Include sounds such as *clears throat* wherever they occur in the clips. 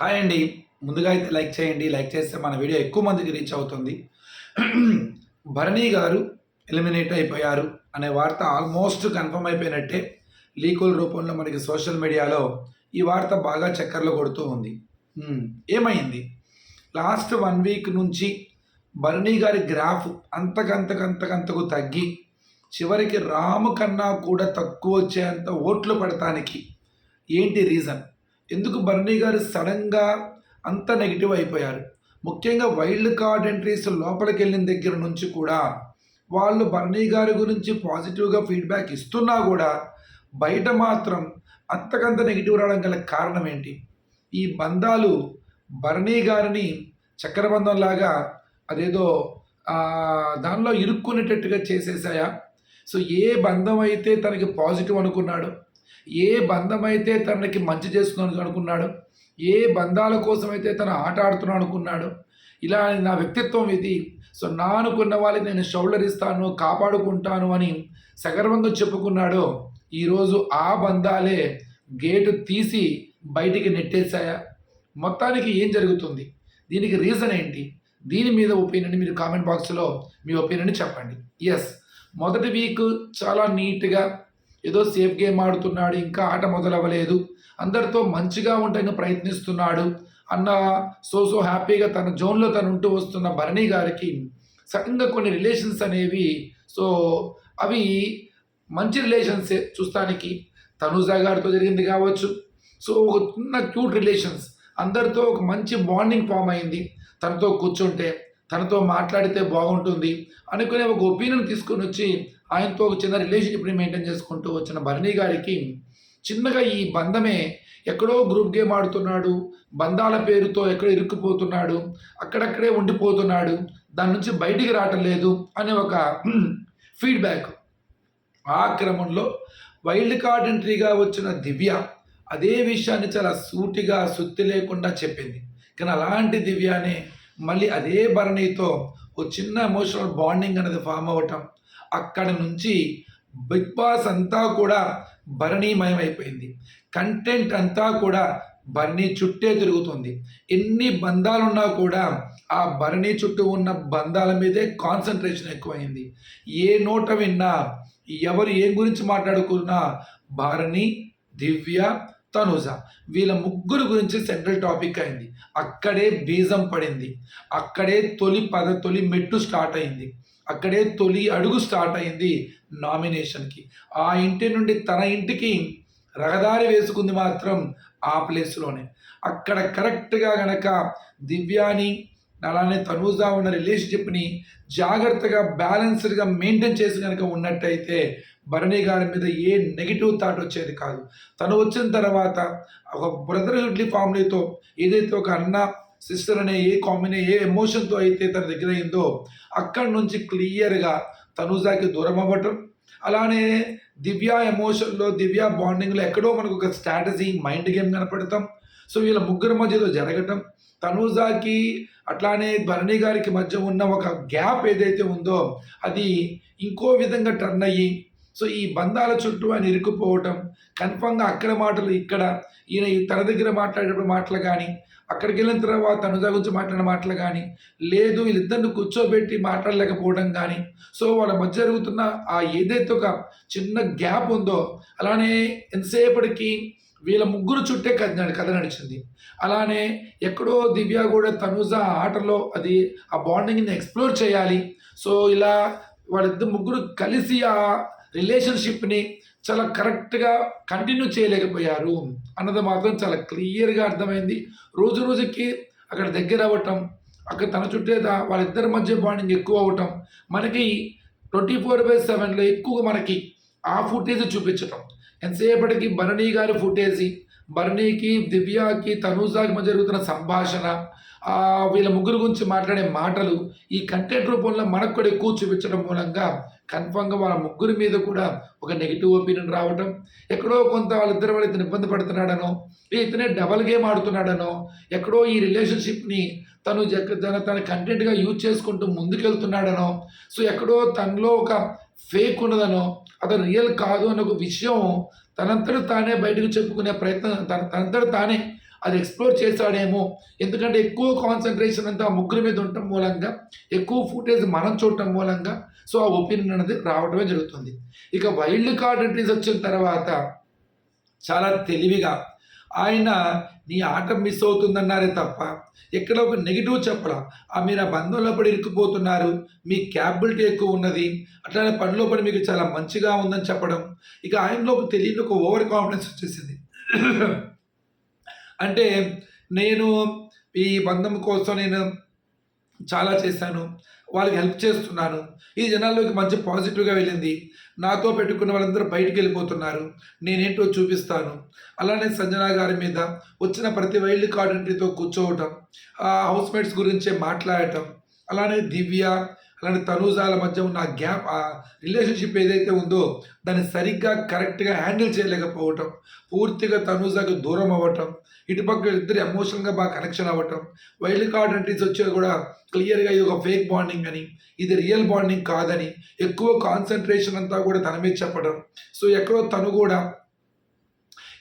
Hi అండి. ముందుగా అయితే లైక్ చేయండి. లైక్ చేస్తే మన వీడియో ఎక్కువ మందికి రీచ్ అవుతుంది. భరణి గారు ఎలిమినేట్ అయిపోయారు అనే వార్త ఆల్మోస్ట్ కన్ఫర్మ్ అయిపోయినట్టే లీకుల రూపంలో మనకి సోషల్ మీడియాలో ఈ వార్త బాగా చక్కర్లు కొడుతూ ఉంది. ఏమైంది? లాస్ట్ వన్ వీక్ నుంచి భరణి గారి గ్రాఫ్ అంతకంతకంతకంతకు తగ్గి చివరికి రాము కన్నా కూడా తక్కువ వచ్చేంత ఓట్లు పడటానికి ఏంటి రీజన్? ఎందుకు బర్నీ గారు సడన్గా అంత నెగిటివ్ అయిపోయారు? ముఖ్యంగా వైల్డ్ కార్డ్ ఎంట్రీస్ లోపలికి వెళ్ళిన దగ్గర నుంచి కూడా వాళ్ళు బర్నీ గారి గురించి పాజిటివ్గా ఫీడ్బ్యాక్ ఇస్తున్నా కూడా బయట మాత్రం అంతకంత నెగిటివ్ రావడం గల కారణం ఏంటి? ఈ బంధాలు బర్నీ గారిని చక్రబంధంలాగా అదేదో దానిలో ఇరుక్కునేటట్టుగా చేసేసాయా? సో ఏ బంధం అయితే తనకి పాజిటివ్ అనుకున్నాడు ఏ బంధం అయితే తనకి మంచి చేస్తున్నాను అనుకున్నాడు ఏ బంధాల కోసం అయితే తను ఆట ఆడుతున్నాను అనుకున్నాడు ఇలా నా వ్యక్తిత్వం ఇది. సో నా అనుకున్న వాళ్ళకి నేను షౌల్డర్ ఇస్తాను కాపాడుకుంటాను అని సగర్వంగా చెప్పుకున్నాడో ఈరోజు ఆ బంధాలే గేటు తీసి బయటికి నెట్టేశాయా? మొత్తానికి ఏం జరుగుతుంది? దీనికి రీజన్ ఏంటి? దీని మీద ఒపీనియన్ మీరు కామెంట్ బాక్స్లో మీ ఒపీనియన్ చెప్పండి. ఎస్ మొదటి వీక్ చాలా నీట్గా ఏదో సేఫ్ గేమ్ ఆడుతున్నాడు ఇంకా ఆట మొదలవ్వలేదు. అందరితో మంచిగా ఉండడానికి ప్రయత్నిస్తున్నాడు. అన్న సో సో హ్యాపీగా తన జోన్లో తను ఉంటూ వస్తున్న భరణి గారికి సడన్గా కొన్ని రిలేషన్స్ అనేవి సో అవి మంచి రిలేషన్స్ చూస్తానికి. తనుజా గారితో జరిగింది కావచ్చు. సో ఒక చిన్న క్యూట్ రిలేషన్స్. అందరితో ఒక మంచి బాండింగ్ ఫామ్ అయింది. తనతో కూర్చుంటే తనతో మాట్లాడితే బాగుంటుంది అనుకునే ఒక ఒపీనియన్ తీసుకొని వచ్చి ఆయనతో ఒక చిన్న రిలేషన్షిప్ని మెయింటైన్ చేసుకుంటూ వచ్చిన భరణి గారికి చిన్నగా ఈ బంధమే ఎక్కడో గ్రూప్ గేమ్ ఆడుతున్నాడు బంధాల పేరుతో ఎక్కడో ఇరుక్కుపోతున్నాడు అక్కడక్కడే ఉండిపోతున్నాడు దాని నుంచి బయటికి రావటం లేదు అనే ఒక ఫీడ్బ్యాక్ ఆ క్రమంలో వైల్డ్ కార్డ్ ఎంట్రీగా వచ్చిన దివ్య అదే విషయాన్ని చాలా సూటిగా సుత్తి లేకుండా చెప్పింది. కానీ అలాంటి దివ్యానే మళ్ళీ అదే భరణితో ఓ చిన్న ఎమోషనల్ బాండింగ్ అనేది ఫామ్ అవ్వటం. అక్కడ నుంచి బిగ్ బాస్ అంతా కూడా భరణీమయం అయిపోయింది. కంటెంట్ అంతా కూడా భరణి చుట్టే తిరుగుతుంది. ఎన్ని బంధాలున్నా కూడా ఆ భరణి చుట్టూ ఉన్న బంధాల మీదే కాన్సన్ట్రేషన్ ఎక్కువైంది. ఏ నోట విన్నా ఎవరు ఏం గురించి మాట్లాడుకున్నా భరణి దివ్య తనుజ. వీళ్ళ ముగ్గురు గురించి సెంట్రల్ టాపిక్ అయింది. అక్కడే బీజం పడింది. అక్కడే తొలి పద తొలి మెట్టు స్టార్ట్ అయింది. అక్కడే తొలి అడుగు స్టార్ట్ అయింది నామినేషన్కి ఆ ఇంటి నుండి తన ఇంటికి రహదారి వేసుకుంది మాత్రం ఆ ప్లేస్లోనే అక్కడ కరెక్ట్గా గనక దివ్యాని అలానే తనూజా ఉన్న రిలేషన్షిప్ని జాగ్రత్తగా బ్యాలెన్స్డ్గా మెయింటైన్ చేసి కనుక ఉన్నట్టయితే భరణి గారి మీద ఏ నెగిటివ్ థాట్ వచ్చేది కాదు. తను వచ్చిన తర్వాత ఒక బ్రదర్హుడ్లీ ఫ్యామిలీతో ఏదైతే ఒక అన్న సిస్టర్ అనే ఏ కాంబినే ఏ ఎమోషన్తో అయితే తన దగ్గర అయిందో అక్కడి నుంచి క్లియర్గా తనూజాకి దూరం అవ్వటం అలానే దివ్య ఎమోషన్లో దివ్య బాండింగ్లో ఎక్కడో మనకు ఒక స్ట్రాటజీ మైండ్ గేమ్ కనపడతాం సో వీళ్ళ ముగ్గురు మధ్యలో జరగటం తనూజాకి అట్లానే భరణి గారికి మధ్య ఉన్న ఒక గ్యాప్ ఏదైతే ఉందో అది ఇంకో విధంగా టర్న్ అయ్యి సో ఈ బంధాల చుట్టూ ఆయన ఇరుక్కుపోవటం కన్ఫామ్గా అక్కడ మాటలు ఇక్కడ ఈయన ఈ తన దగ్గర మాట్లాడేటప్పుడు మాటలు కానీ అక్కడికి వెళ్ళిన తర్వాత తనుజా గురించి మాట్లాడిన మాటలు కానీ లేదు వీళ్ళిద్దరిని కూర్చోబెట్టి మాట్లాడలేకపోవడం కానీ సో వాళ్ళ మధ్య జరుగుతున్న ఆ ఏదైతే ఒక చిన్న గ్యాప్ ఉందో అలానే ఎంతసేపటికి వీళ్ళ ముగ్గురు చుట్టే కథ కథ నడిచింది. అలానే ఎక్కడో దివ్య కూడా తనుజ ఆటలో అది ఆ బాండింగ్ని ఎక్స్ప్లోర్ చేయాలి. సో ఇలా వాళ్ళిద్దరు ముగ్గురు కలిసి ఆ రిలేషన్షిప్ని చాలా కరెక్ట్గా కంటిన్యూ చేయలేకపోయారు అన్నది మాత్రం చాలా క్లియర్గా అర్థమైంది. రోజు రోజుకి అక్కడ దగ్గర అవ్వటం అక్కడ తన చుట్టే వాళ్ళిద్దరి మధ్య బాండింగ్ ఎక్కువ అవ్వటం మనకి ట్వంటీ ఫోర్ బై సెవెన్లో ఎక్కువగా మనకి ఆ ఫుటేజ్ చూపించటం. ఎంతసేపటికి భరణి గారి ఫుటేజీ? భరణికి దివ్యాకి తనూజాకి మధ్య జరుగుతున్న సంభాషణ వీళ్ళ ముగ్గురు గురించి మాట్లాడే మాటలు ఈ కంటెంట్ రూపంలో మనకు కూడా ఎక్కువ చూపించడం మూలంగా కన్ఫామ్గా వాళ్ళ ముగ్గురి మీద కూడా ఒక నెగిటివ్ ఒపీనియన్ రావడం ఎక్కడో కొంత వాళ్ళిద్దరు వాళ్ళు ఇతను ఇబ్బంది పడుతున్నాడనో ఇతనే డబల్ గేమ్ ఆడుతున్నాడనో ఎక్కడో ఈ రిలేషన్షిప్ని తను తన తన కంటెంట్గా యూజ్ చేసుకుంటూ ముందుకెళ్తున్నాడనో సో ఎక్కడో తనలో ఒక ఫేక్ ఉన్నదనో అతను రియల్ కాదు అన్న ఒక విషయం తనంతట తానే బయటకు చెప్పుకునే ప్రయత్నం తన తనంతట తానే అది ఎక్స్ప్లోర్ చేశాడేమో. ఎందుకంటే ఎక్కువ కాన్సన్ట్రేషన్ అంతా ఆ ముగ్గురి మీద ఉండటం మూలంగా ఎక్కువ ఫుటేజ్ మనం చూడటం మూలంగా సో ఆ ఒపీనియన్ అనేది రావడమే జరుగుతుంది. ఇక వైల్డ్ కార్డ్ ఎంట్రీస్ వచ్చిన తర్వాత చాలా తెలివిగా ఆయన నీ ఆట మిస్ అవుతుందన్నారే తప్ప ఎక్కడ ఒక నెగిటివ్ చెప్పడా ఆ మీరు ఆ బంధంలో పడి ఇరుక్కుపోతున్నారు. మీ క్యాపబిలిటీ ఎక్కువ ఉన్నది. అట్లానే పనిలో పడి మీకు చాలా మంచిగా ఉందని చెప్పడం. ఇక ఆయనలో ఒక తెలియని ఒక ఓవర్ కాన్ఫిడెన్స్ వచ్చేసింది. *clears throat* అంటే నేను ఈ బంధం కోసం నేను చాలా చేశాను. వాళ్ళకి హెల్ప్ చేస్తున్నాను. ఈ జనాల్లోకి మంచి పాజిటివ్గా వెళ్ళింది. నాతో పెట్టుకున్న వాళ్ళందరూ బయటికి వెళ్ళిపోతున్నారు. నేనేంటో చూపిస్తాను. అలానే సంజన గారి మీద వచ్చిన ప్రతి వైల్డ్ కార్డ్ ఎంట్రీతో కూర్చోవటం ఆ గురించే మాట్లాడటం అలానే దివ్య అలాంటి తనూజాల మధ్య ఉన్న ఆ గ్యాప్ ఆ రిలేషన్షిప్ ఏదైతే ఉందో దాన్ని సరిగ్గా కరెక్ట్గా హ్యాండిల్ చేయలేకపోవటం పూర్తిగా తనూజాకు దూరం అవ్వటం ఇటుపక్క ఇద్దరు ఎమోషనల్గా బాగా కనెక్షన్ అవ్వటం వైల్డ్ కార్డ్ ఎంట్రీస్ వచ్చేది కూడా క్లియర్గా ఇది ఒక ఫేక్ బాండింగ్ అని ఇది రియల్ బాండింగ్ కాదని ఎక్కువ కాన్సన్ట్రేషన్ అంతా కూడా తన మీద చెప్పడం. సో ఎక్కడో తను కూడా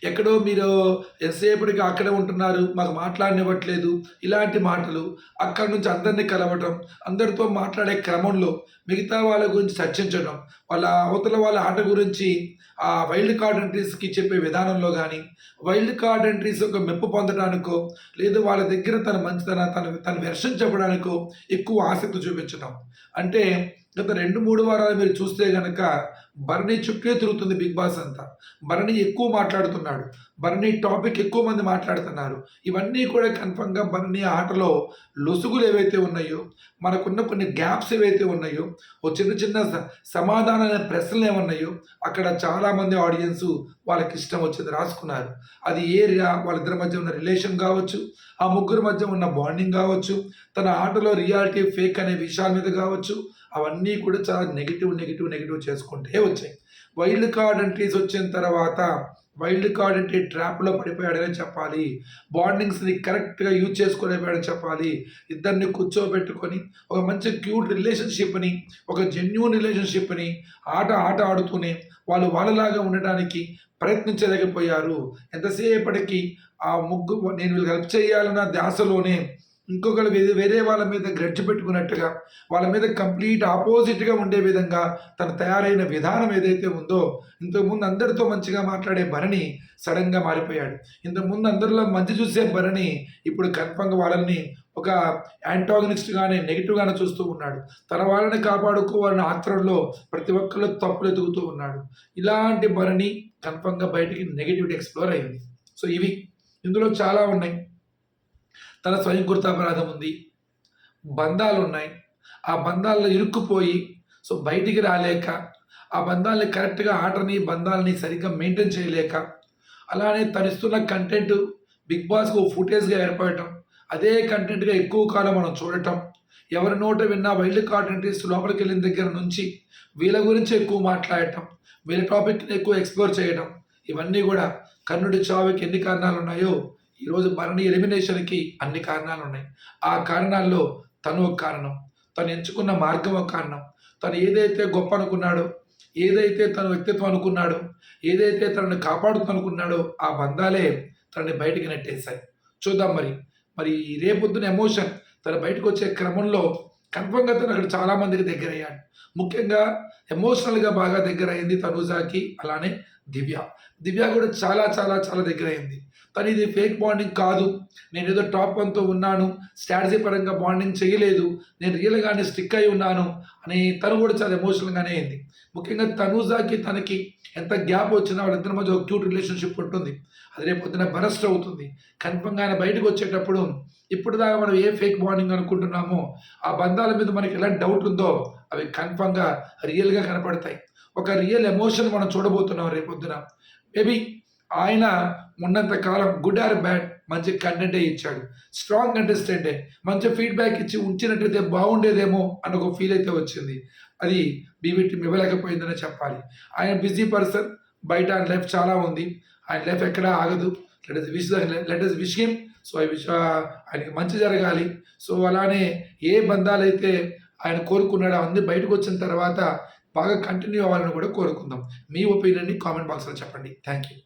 ఎక్కడో మీరు ఎంతసేపటికి అక్కడే ఉంటున్నారు మాకు మాట్లాడినివ్వట్లేదు ఇలాంటి మాటలు అక్కడి నుంచి అందరినీ కలవటం అందరితో మాట్లాడే క్రమంలో మిగతా వాళ్ళ గురించి చర్చించడం వాళ్ళ అవతల వాళ్ళ ఆట గురించి ఆ వైల్డ్ కార్డ్ ఎంట్రీస్కి చెప్పే విధానంలో కానీ వైల్డ్ కార్డ్ ఎంట్రీస్ ఒక మెప్పు పొందడానికో లేదు వాళ్ళ దగ్గర తన మంచితన తన తన వెర్షన్ చెప్పడానికో ఎక్కువ ఆసక్తి చూపించడం అంటే గత రెండు మూడు వారాలు మీరు చూస్తే కనుక భరణి చుట్టే తిరుగుతుంది బిగ్ బాస్ అంతా. భరణి ఎక్కువ మాట్లాడుతున్నాడు. భరణి టాపిక్ ఎక్కువ మంది మాట్లాడుతున్నారు. ఇవన్నీ కూడా కన్ఫర్మ్గా భరణి ఆటలో లొసుగులు ఏవైతే ఉన్నాయో మనకున్న కొన్ని గ్యాప్స్ ఏవైతే ఉన్నాయో ఓ చిన్న చిన్న సమాధానమైన ప్రశ్నలు ఏమన్నాయో అక్కడ చాలామంది ఆడియన్స్ వాళ్ళకి ఇష్టం వచ్చేది రాసుకున్నారు. అది ఏరియా వాళ్ళిద్దరి మధ్య ఉన్న రిలేషన్ కావచ్చు ఆ ముగ్గురు మధ్య ఉన్న బాండింగ్ కావచ్చు తన ఆటలో రియాలిటీ ఫేక్ అనే విషయాల మీద కావచ్చు అవన్నీ కూడా చాలా నెగిటివ్ నెగిటివ్ నెగిటివ్ చేసుకుంటే వచ్చాయి. వైల్డ్ కార్డ్ ఎంట్రీస్ వచ్చిన తర్వాత వైల్డ్ కార్డ్ అంటే ట్రాప్లో పడిపోయాడని చెప్పాలి. బాండింగ్స్ని కరెక్ట్గా యూజ్ చేసుకోలేకపోయాడని చెప్పాలి. ఇద్దరిని కూర్చోబెట్టుకొని ఒక మంచి క్యూట్ రిలేషన్షిప్ని ఒక జెన్యున్ రిలేషన్షిప్ని ఆట ఆట ఆడుతూనే వాళ్ళు వాళ్ళలాగా ఉండడానికి ప్రయత్నించలేకపోయారు. ఎంతసేపటికి ఆ ముగ్గు నేను వీళ్ళకి హెల్ప్ చేయాలన్న ధ్యాసలోనే ఇంకొకరు వేరే వేరే వాళ్ళ మీద గ్రడ్జ్ పెట్టుకున్నట్టుగా వాళ్ళ మీద కంప్లీట్ ఆపోజిట్గా ఉండే విధంగా తను తయారైన విధానం ఏదైతే ఉందో ఇంతకుముందు అందరితో మంచిగా మాట్లాడే భరణి సడన్గా మారిపోయాడు. ఇంతకుముందు అందరిలో మంచి చూసే భరణి ఇప్పుడు కన్ఫర్మ్గా వాళ్ళని ఒక యాంటాగనిస్ట్గానే నెగిటివ్గానే చూస్తూ ఉన్నాడు. తన వాళ్ళని కాపాడుకోవాలన్న ఆత్రంలో ప్రతి ఒక్కళ్ళు తప్పులు ఎదుగుతూ ఉన్నాడు. ఇలాంటి భరణి కన్ఫర్మ్గా బయటికి నెగిటివిటీ ఎక్స్ప్లోర్ అయింది. సో ఇవి ఇందులో చాలా ఉన్నాయి. తన స్వయం గుర్తాపరాధం ఉంది. బంధాలు ఉన్నాయి ఆ బంధాల్లో ఇరుక్కుపోయి సో బయటికి రాలేక ఆ బంధాలని కరెక్ట్గా ఆటని బంధాలని సరిగ్గా మెయింటైన్ చేయలేక అలానే తనిస్తున్న కంటెంట్ బిగ్ బాస్కు ఫుటేజ్గా ఏర్పడటం అదే కంటెంట్గా ఎక్కువ కాలం మనం చూడటం ఎవరి నోట విన్నా వైల్డ్ కార్డ్ ఎంట్రీస్ లోపలికి వెళ్ళిన దగ్గర నుంచి వీళ్ళ గురించి ఎక్కువ మాట్లాడటం వీళ్ళ టాపిక్ని ఎక్కువ ఎక్స్ప్లోర్ చేయడం ఇవన్నీ కూడా కర్ణుడి చావుకి ఎన్ని కారణాలు ఉన్నాయో ఈరోజు మరణి ఎలిమినేషన్కి అన్ని కారణాలు ఉన్నాయి. ఆ కారణాల్లో తను ఒక కారణం తను ఎంచుకున్న మార్గం ఒక కారణం. తను ఏదైతే గొప్ప అనుకున్నాడో ఏదైతే తన వ్యక్తిత్వం అనుకున్నాడో ఏదైతే తనని కాపాడుతూ అనుకున్నాడో ఆ బంధాలే తనని బయటికి నెట్టేశాయి. చూద్దాం మరి. మరి రేపొద్దున ఎమోషన్ తన బయటకు వచ్చే క్రమంలో కన్ఫర్మ్గా తను అక్కడ చాలామందికి దగ్గరయ్యాడు. ముఖ్యంగా ఎమోషనల్గా బాగా దగ్గర అయింది తనూజాకి అలానే దివ్య. దివ్య కూడా చాలా చాలా చాలా దగ్గర అయింది కానీ ఇది ఫేక్ బాండింగ్ కాదు. నేను ఏదో టాప్ వన్తో ఉన్నాను. స్ట్రాటజీ పరంగా బాండింగ్ చేయలేదు. నేను రియల్గానే స్టిక్ అయి ఉన్నాను. అని తను కూడా చాలా ఎమోషనల్గానే అయింది. ముఖ్యంగా తనూజాకి తనకి ఎంత గ్యాప్ వచ్చినా వాళ్ళిద్దరి మధ్య ఒక క్యూట్ రిలేషన్షిప్ ఉంటుంది. అది రేపు పొద్దున బరస్ట్ అవుతుంది. కన్ఫర్మ్గా ఆయన బయటకు వచ్చేటప్పుడు ఇప్పుడు దాకా మనం ఏ ఫేక్ బాండింగ్ అనుకుంటున్నామో ఆ బంధాల మీద మనకి ఎలాంటి డౌట్ ఉందో అవి కన్ఫర్మ్గా రియల్గా కనపడతాయి. ఒక రియల్ ఎమోషన్ మనం చూడబోతున్నాం రేపొద్దున. మేబీ ఆయన ఉన్నంత కాలం గుడ్ ఆర్ బ్యాడ్ మంచి కంటెంటే ఇచ్చాడు. స్ట్రాంగ్ కంటెస్టెంటే మంచి ఫీడ్బ్యాక్ ఇచ్చి ఉంచినట్లయితే బాగుండేదేమో అన్న ఒక ఫీల్ అయితే వచ్చింది. అది బీబీటీ ఇవ్వలేకపోయిందని చెప్పాలి. ఆయన బిజీ పర్సన్ బయట ఆయన లైఫ్ చాలా ఉంది. ఆయన లైఫ్ ఎక్కడా ఆగదు. Let us wish let us wish him so I wish ఆయనకి మంచి జరగాలి. సో అలానే ఏ బంధాలైతే ఆయన కోరుకున్నాడో అన్ని బయటకు వచ్చిన తర్వాత బాగా కంటిన్యూ అవ్వాలని కూడా కోరుకుందాం. మీ ఒపీనియన్ని కామెంట్ బాక్స్లో చెప్పండి. Thank you